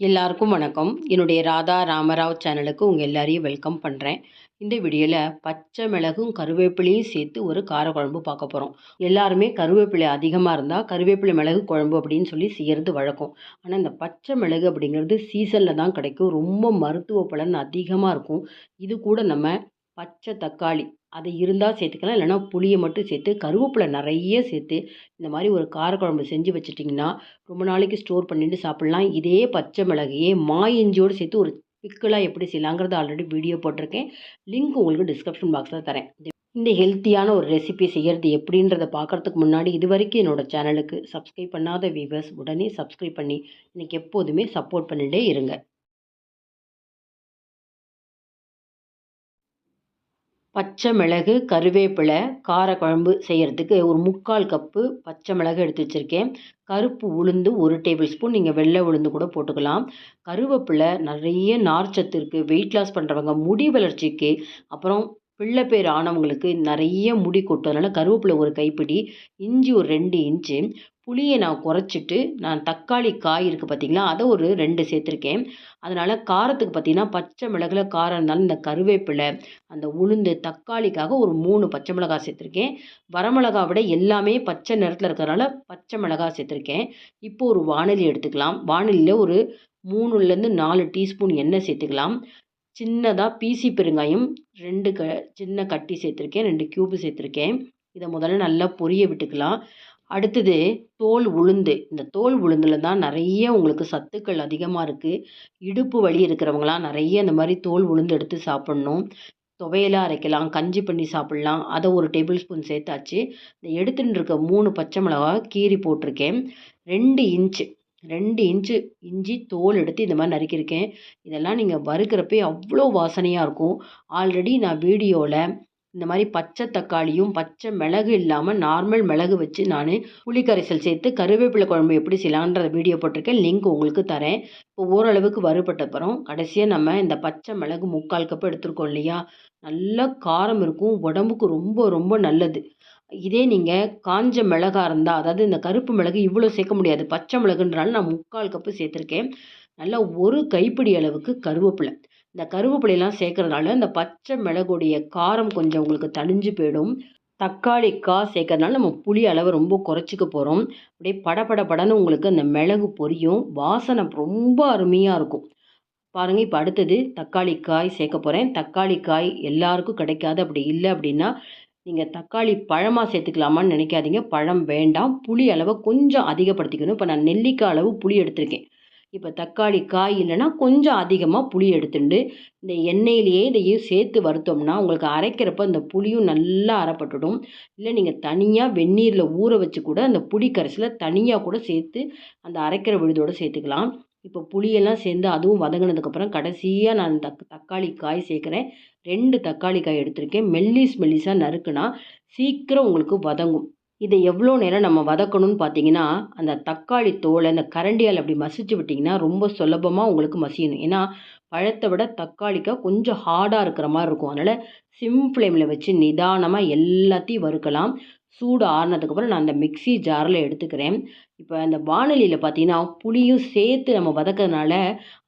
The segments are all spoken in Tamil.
எல்லாருக்கும் வணக்கம். என்னுடைய ராதா ராமராவ் சேனலுக்கு உங்கள் எல்லாரையும் வெல்கம் பண்ணுறேன் இந்த வீடியோவில் பச்சை மிளகும் கருவேப்பிலையும் சேர்த்து ஒரு காரக்குழம்பு பார்க்க போகிறோம் எல்லாருமே கருவேப்பிலை அதிகமாக இருந்தால் கருவேப்பிலை மிளகு குழம்பு அப்படின்னு சொல்லி செய்கிறது வழக்கம். ஆனால் இந்த பச்சை மிளகு அப்படிங்கிறது சீசனில் தான் கிடைக்கும். ரொம்ப மருத்துவ பலன் அதிகமாக இருக்கும். இது கூட நம்ம பச்சை தக்காளி. அது இருந்தால் சேர்த்துக்கலாம். இல்லைனா புளியை மட்டும் சேர்த்து கருவேப்பிலை நிறைய சேர்த்து இந்த மாதிரி ஒரு காரக்குழம்பு செஞ்சு வச்சுட்டிங்கன்னா ரொம்ப நாளைக்கு ஸ்டோர் பண்ணிட்டு சாப்பிட்லாம். இதே பச்சை மிளகையே மா இஞ்சியோடு சேர்த்து ஒரு பிக்கலாக எப்படி செய்யலாங்கிறது ஆல்ரெடி வீடியோ போட்டிருக்கேன். லிங்க் உங்களுக்கு டிஸ்கிரிப்ஷன் பாக்ஸில் தரேன். இந்த ஹெல்த்தியான ஒரு ரெசிபி செய்கிறது எப்படின்றத பார்க்குறதுக்கு முன்னாடி இது வரைக்கும் என்னோடய சேனலுக்கு சப்ஸ்கிரைப் பண்ணாத வியூவர்ஸ் உடனே சப்ஸ்கிரைப் பண்ணி எனக்கு எப்போதுமே சப்போர்ட் பண்ணிகிட்டே இருங்க. பச்சை மிளகு கருவேப்பிலை காரக்குழம்பு செய்கிறதுக்கு ஒரு முக்கால் கப்பு பச்சை மிளகு எடுத்து வச்சுருக்கேன். கருப்பு உளுந்து ஒரு டேபிள் ஸ்பூன் நீங்கள் வெள்ளை உளுந்து கூட போட்டுக்கலாம். கருவேப்பிலை நிறைய நார்ச்சத்து இருக்குது வெயிட் லாஸ் பண்ணுறவங்க முடி வளர்ச்சிக்கு அப்புறம் பிள்ளை பேர் ஆனவங்களுக்கு நிறைய முடி கொட்டும் அதனால் கருவேப்பிலை ஒரு கைப்பிடி இஞ்சி ஒரு ரெண்டு இன்ச்சு புளியை நான் குறைச்சிட்டு நான் தக்காளி காய் இருக்குது பார்த்திங்களா அதை ஒரு ரெண்டு சேர்த்துருக்கேன். அதனால் காரத்துக்கு பார்த்திங்கன்னா பச்சை மிளகுல காரம் இருந்தாலும் இந்த கருவேப்பிலை அந்த உளுந்து தக்காளிக்காக ஒரு மூணு பச்சை மிளகாய் சேர்த்துருக்கேன். வரமிளகா விட எல்லாமே பச்சை நிறத்தில் இருக்கிறனால பச்சை மிளகாய் சேர்த்துருக்கேன். இப்போ ஒரு வானலி எடுத்துக்கலாம். வானொலியில் ஒரு மூணுலேருந்து நாலு டீஸ்பூன் எண்ணெய் சேர்த்துக்கலாம். சின்னதாக பீசி பெருங்காயம் ரெண்டு க சின்ன கட்டி சேர்த்துருக்கேன் ரெண்டு க்யூப்பு சேர்த்துருக்கேன். இதை முதல்ல நல்லா பொரிய விட்டுக்கலாம். அடுத்தது தோல் உளுந்து. இந்த தோல் உளுந்தில் தான் நிறைய உங்களுக்கு சத்துக்கள் அதிகமாக இருக்குது இடுப்பு வலி இருக்கிறவங்களாம் நிறைய இந்த மாதிரி தோல் உளுந்து எடுத்து சாப்பிட்ணும். துவையலாக அரைக்கலாம் கஞ்சி பண்ணி சாப்பிட்லாம். அதை ஒரு டேபிள் ஸ்பூன் சேர்த்தாச்சு. இந்த எடுத்துகிட்டு இருக்க மூணு பச்சை மிளகா கீரி போட்டிருக்கேன். ரெண்டு இன்ச்சு ரெண்டு இன்ச்சு இஞ்சி தோல் எடுத்து இந்த மாதிரி நறுக்கியிருக்கேன். இதெல்லாம் நீங்கள் வறுக்கிறப்பே அவ்வளோ வாசனையாக இருக்கும். ஆல்ரெடி நான் வீடியோவில் இந்த மாதிரி பச்சை தக்காளியும் பச்சை மிளகு இல்லாமல் நார்மல் மிளகு வச்சு நான் புளிக்கரைசல் சேர்த்து கருவேப்பிலை குழம்பு எப்படி செய்யலான்ற வீடியோ போட்டிருக்கேன். லிங்க் உங்களுக்கு தரேன். இப்போ ஓரளவுக்கு வறுபட்டப்புறம் கடைசியாக நம்ம இந்த பச்சை மிளகு முக்கால் கப்பு எடுத்துருக்கோம் இல்லையா? நல்லா காரம் இருக்கும். உடம்புக்கு ரொம்ப ரொம்ப நல்லது. இதே நீங்கள் காஞ்ச மிளகா இருந்தால் அதாவது இந்த கருப்பு மிளகு இவ்வளோ சேர்க்க முடியாது. பச்சை மிளகுன்றாலும் நான் முக்கால் கப்பு சேர்த்துருக்கேன். நல்லா ஒரு கைப்பிடி அளவுக்கு கருவேப்பிலை. இந்த கருவேப்பிலையெல்லாம் சேர்க்கறதுனால இந்த பச்சை மிளகுடைய காரம் கொஞ்சம் உங்களுக்கு தணிஞ்சு போயிடும். தக்காளி காய் சேர்க்கறதுனால நம்ம புளி அளவை ரொம்ப குறைச்சிக்க போகிறோம் அப்படியே படபட படன்னு உங்களுக்கு அந்த மிளகு பொரியும். வாசனை ரொம்ப அருமையாக இருக்கும். பாருங்கள் இப்போ அடுத்தது தக்காளி காய் சேர்க்க போகிறேன் தக்காளி காய் எல்லாருக்கும் கிடைக்காது. அப்படி இல்லை அப்படின்னா நீங்கள் தக்காளி பழமாக சேர்த்துக்கலாமான்னு நினைக்காதீங்க. பழம் வேண்டாம். புளி அளவை கொஞ்சம் அதிகப்படுத்திக்கணும். இப்போ நான் நெல்லிக்காய் அளவு புளி எடுத்திருக்கேன். இப்போ தக்காளி காய் இல்லைன்னா கொஞ்சம் அதிகமாக புளி எடுத்துட்டு இந்த எண்ணெயிலேயே இதையும் சேர்த்து வறுத்தோம்னா உங்களுக்கு அரைக்கிறப்ப அந்த புளியும் நல்லா அரைப்பட்டுடும். இல்லை நீங்கள் தனியாக வெந்நீரில் ஊற வச்சு கூட அந்த புளி கரைசலில் தனியாக கூட சேர்த்து அந்த அரைக்கிற விழுதோடு சேர்த்துக்கலாம். இப்போ புளியெல்லாம் சேர்ந்து அதுவும் வதங்கினதுக்கப்புறம் கடைசியாக நான் தக் தக்காளி காய் சேர்க்குறேன். ரெண்டு தக்காளி காய் எடுத்திருக்கேன். மெல்லிஸ் மெல்லிஸாக நறுக்குனா சீக்கிரம் உங்களுக்கு வதங்கும். இதை எவ்வளோ நேரம் நம்ம வதக்கணும்னு பார்த்தீங்கன்னா அந்த தக்காளி தோலை அந்த கரண்டியால் அப்படி மசிச்சு விட்டிங்கன்னா ரொம்ப சுலபமாக உங்களுக்கு மசியணும். ஏன்னா பழத்தை விட தக்காளிக்காக கொஞ்சம் ஹார்டாக இருக்கிற மாதிரி இருக்கும். அதனால் சிம் ஃப்ளேமில் வச்சு நிதானமாக எல்லாத்தையும் வறுக்கலாம். சூடு ஆறுனதுக்கப்புறம் நான் அந்த மிக்சி ஜாரில் எடுத்துக்கிறேன். இப்போ அந்த வானொலியில் பார்த்தீங்கன்னா புளியும் சேர்த்து நம்ம வதக்கிறதுனால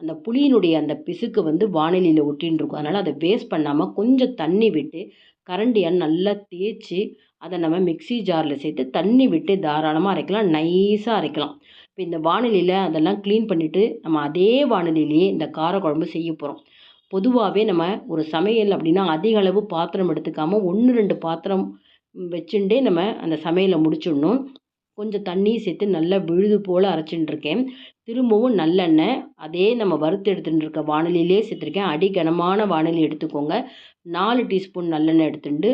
அந்த புளியினுடைய அந்த பிசுக்கு வந்து வானொலியில் ஒட்டின்னு இருக்கும். அதனால் அதை வேஸ்ட் பண்ணாமல் கொஞ்சம் தண்ணி விட்டு கரண்டியால் நல்லா தேய்ச்சி அதை நம்ம மிக்சி ஜாரில் சேர்த்து தண்ணி விட்டு தாராளமாக அரைக்கலாம் நைஸாக அரைக்கலாம். இப்போ இந்த வானிலையில் அதெல்லாம் க்ளீன் பண்ணிவிட்டு நம்ம அதே வானிலையிலேயே இந்த காரக்குழம்பு செய்ய போகிறோம் பொதுவாகவே நம்ம ஒரு சமையல் அப்படின்னா அதிக அளவு பாத்திரம் எடுத்துக்காமல் ஒன்று ரெண்டு பாத்திரம் வச்சுட்டே நம்ம அந்த சமையலை முடிச்சிடணும். கொஞ்சம் தண்ணி சேர்த்து நல்லா விழுது போல் அரைச்சின்னு திரும்பவும் நல்லெண்ணெய் அதே நம்ம வறுத்து எடுத்துகிட்டு இருக்க வானிலையிலே சேர்த்துருக்கேன். அடி கனமான வானலி எடுத்துக்கோங்க. நாலு டீஸ்பூன் நல்லெண்ணெய் எடுத்துட்டு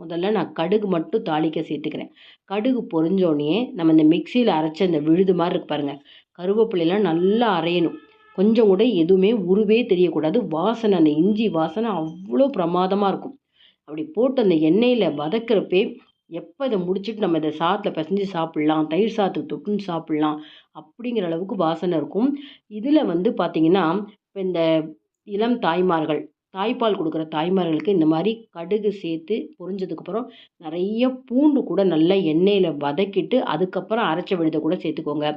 முதல்ல நான் கடுகு மட்டும் தாளிக்க சேர்த்துக்கிறேன். கடுகு பொறிஞ்சோடனே நம்ம இந்த மிக்சியில் அரைச்ச இந்த விழுது மாதிரி இருக்கு பாருங்கள் கருவேப்பிலையெல்லாம் நல்லா அரையணும். கொஞ்சம் கூட எதுவுமே உருவே தெரியக்கூடாது. வாசனை அந்த இஞ்சி வாசனை அவ்வளோ பிரமாதமாக இருக்கும். அப்படி போட்டு அந்த எண்ணெயில் வதக்கிறப்பே எப்போ இதை முடிச்சுட்டு நம்ம இதை சாத்தில் பிசைஞ்சு சாப்பிட்லாம் தயிர் சாத்துக்கு தொட்டுன்னு சாப்பிட்லாம் அப்படிங்கிற அளவுக்கு வாசனை இருக்கும். இதில் வந்து பார்த்திங்கன்னா இப்போ இந்த இளம் தாய்மார்கள் தாய்ப்பால் கொடுக்குற தாய்மார்களுக்கு இந்த மாதிரி கடுகு சேர்த்து பொரிஞ்சதுக்கப்புறம் நிறைய பூண்டு கூட நல்லா எண்ணெயில் வதக்கிட்டு அதுக்கப்புறம் அரைச்ச விழுதை கூட சேர்த்துக்கோங்க.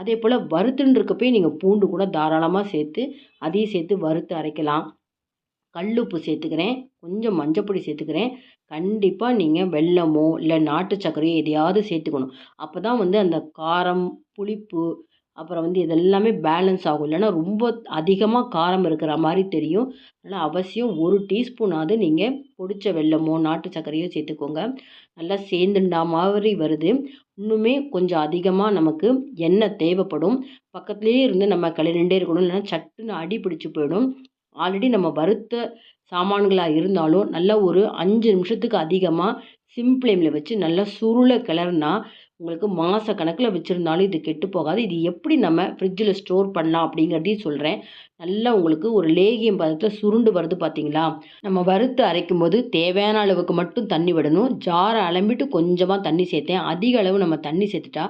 அதே போல் வறுத்துன்னு போய் நீங்கள் பூண்டு கூட தாராளமாக சேர்த்து அதையும் சேர்த்து வறுத்து அரைக்கலாம். கல் உப்பு சேர்த்துக்கிறேன். கொஞ்சம் மஞ்சப்பொடி சேர்த்துக்கிறேன். கண்டிப்பாக நீங்கள் வெல்லமோ இல்லை நாட்டு சர்க்கரையோ எதையாவது சேர்த்துக்கணும். அப்போ தான் வந்து அந்த காரம் புளிப்பு அப்புறம் வந்து இதெல்லாமே பேலன்ஸ் ஆகும். இல்லைன்னா ரொம்ப அதிகமாக காரம் இருக்கிற மாதிரி தெரியும். அதனால் அவசியம் ஒரு டீஸ்பூனாவது நீங்கள் பொடிச்ச வெல்லமோ நாட்டு சர்க்கரையோ சேர்த்துக்கோங்க. நல்லா சேர்ந்துண்டா மாதிரி வருது. இன்னுமே கொஞ்சம் அதிகமாக நமக்கு எண்ணெய் தேவைப்படும். பக்கத்துலேயே இருந்து நம்ம கிளறிண்டே இருக்கணும். இல்லைன்னா சட்டுன்னு அடி பிடிச்சி போயிடும். ஆல்ரெடி நம்ம வறுத்த சாமான்களாக இருந்தாலும் நல்லா ஒரு அஞ்சு நிமிஷத்துக்கு அதிகமாக சிம் ஃப்ளேமில் வச்சு நல்லா சுருளை கிளறுனா உங்களுக்கு மாத கணக்கில் வச்சுருந்தாலும் இது கெட்டு போகாது. இது எப்படி நம்ம ஃப்ரிட்ஜில் ஸ்டோர் பண்ணலாம் அப்படிங்கிறதையும் சொல்கிறேன் நல்லா உங்களுக்கு ஒரு லேகியம் பதத்தில் சுருண்டு வருது பார்த்தீங்களா நம்ம வறுத்து அரைக்கும் போது தேவையான அளவுக்கு மட்டும் தண்ணி விடணும். ஜாரை அலம்பிட்டு கொஞ்சமாக தண்ணி சேர்த்தேன். அதிக அளவு நம்ம தண்ணி சேர்த்துட்டா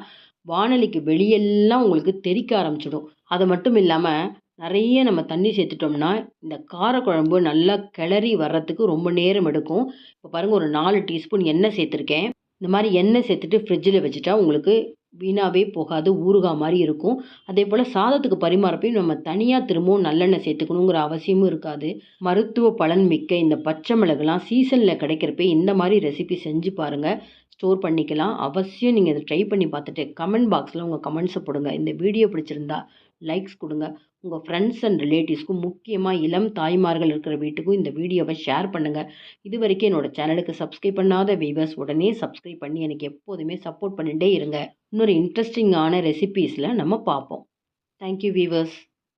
வானொலிக்கு வெளியெல்லாம் உங்களுக்கு தெறிக்க ஆரம்பிச்சிடும். அது மட்டும் இல்லாமல் நிறைய நம்ம தண்ணி சேர்த்துட்டோம்னா இந்த காரக்குழம்பு நல்லா கிளறி வர்றதுக்கு ரொம்ப நேரம் எடுக்கும். இப்போ பாருங்கள் ஒரு நாலு டீஸ்பூன் எண்ணெய் சேர்த்துருக்கேன். இந்த மாதிரி எண்ணெய் சேர்த்துட்டு ஃப்ரிட்ஜில் வச்சுட்டா உங்களுக்கு வீணாகவே போகாது ஊறுகாய் மாதிரி இருக்கும். அதே போல் சாதத்துக்கு பரிமாறப்பையும் நம்ம தனியாக திரும்பவும் நல்லெண்ணெய் சேர்த்துக்கணுங்கிற அவசியமும் இருக்காது. மருத்துவ பலன் மிக்க இந்த பச்சை மிளகுலாம் சீசனில் கிடைக்கிறப்ப இந்த மாதிரி ரெசிபி செஞ்சு பாருங்கள் ஸ்டோர் பண்ணிக்கலாம். அவசியம் நீங்கள் இதை ட்ரை பண்ணி பார்த்துட்டு கமெண்ட் பாக்ஸில் உங்கள் கமெண்ட்ஸை போடுங்க. இந்த வீடியோ பிடிச்சிருந்தா லைக்ஸ் கொடுங்க. உங்கள் ஃப்ரெண்ட்ஸ் அண்ட் ரிலேட்டிவ்ஸ்க்கும் முக்கியமாக இளம் தாய்மார்கள் இருக்கிற வீட்டுக்கும் இந்த வீடியோவை ஷேர் பண்ணுங்கள் இது வரைக்கும் என்னோடய சேனலுக்கு சப்ஸ்கிரைப் பண்ணாத வீவர்ஸ் உடனே சப்ஸ்கிரைப் பண்ணி எனக்கு எப்போதுமே சப்போர்ட் பண்ணிகிட்டே இருங்க. இன்னொரு இன்ட்ரெஸ்டிங்கான ரெசிபீஸில் நம்ம பார்ப்போம். Thank you viewers